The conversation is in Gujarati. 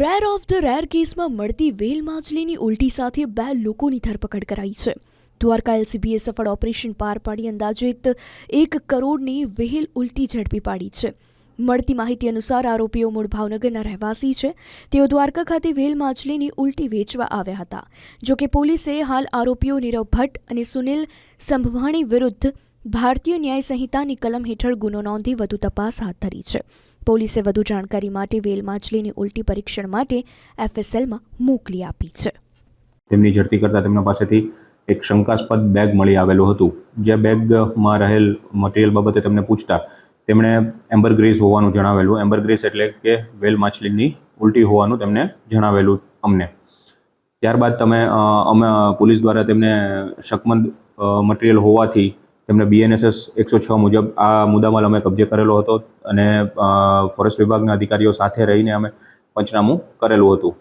રેર ઓફ ધ રેર કેસમાં મળતી વેલ માછલીની ઉલટી સાથે બે લોકોની ધરપકડ કરાઈ છે. દ્વારકા એલસીબીએ સફળ ઓપરેશન પાર પાડી અંદાજિત એક કરોડની વેલ ઉલટી ઝડપી પાડી છે. મળતી માહિતી અનુસાર આરોપીઓ મૂળ ભાવનગરના રહેવાસી છે. તેઓ દ્વારકા ખાતે વેલ માછલીની ઉલટી વેચવા આવ્યા હતા. જો કે પોલીસે હાલ આરોપીઓ નીરવ ભટ્ટ અને સુનિલ સંભવાણી વિરુદ્ધ ભારતીય ન્યાય સંહિતાની કલમ હેઠળ ગુનો નોંધી વધુ તપાસ હાથ ધરી છે. પોલીસે વધુ જાણકારી માટે વેલ માછલીની ઉલટી પરીક્ષણ માટે એફએસએલમાં મોકલી આપી છે. તેમની ઝડપી કરતાં તેમના પાસેથી એક શંકાસ્પદ બેગ મળી આવેલું હતું. જે બેગમાં રહેલ મટીરિયલ બાબતે તેમને પૂછતા તેમણે એમ્બરગ્રેસ હોવાનું જણાવેલું. એમ્બરગ્રેસ એટલે કે વેલ માછલીની ઉલટી હોવાનું તેમને જણાવેલું અમને. ત્યારબાદ તમે અમે પોલીસ દ્વારા તેમને શકમંદ મટીરિયલ હોવાથી તેમને બીએનએસએસ એકસો છ મુજબ આ મુદ્દામાલ અમે કબજે કરેલો હતો અને ફોરેસ્ટ વિભાગના અધિકારીઓ સાથે રહીને અમે પંચનામું કરેલું હતું.